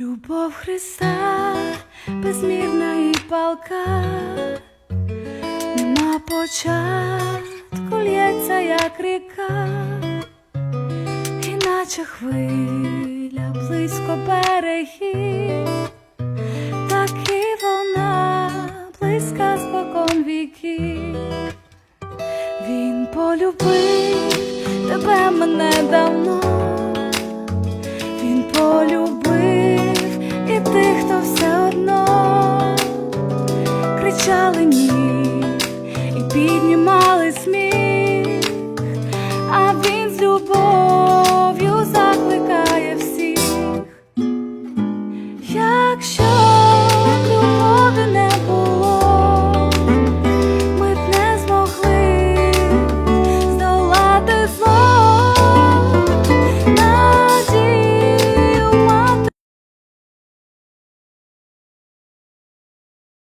Любов Христа безмірна і палка, нема початку лється, як ріка, іначе хвиля близько берегів, так і вона близька спокон віків. Він полюбив тебе мене давно, кричали ні і піднімали сміх, а він з любов'ю закликає всіх. Якщо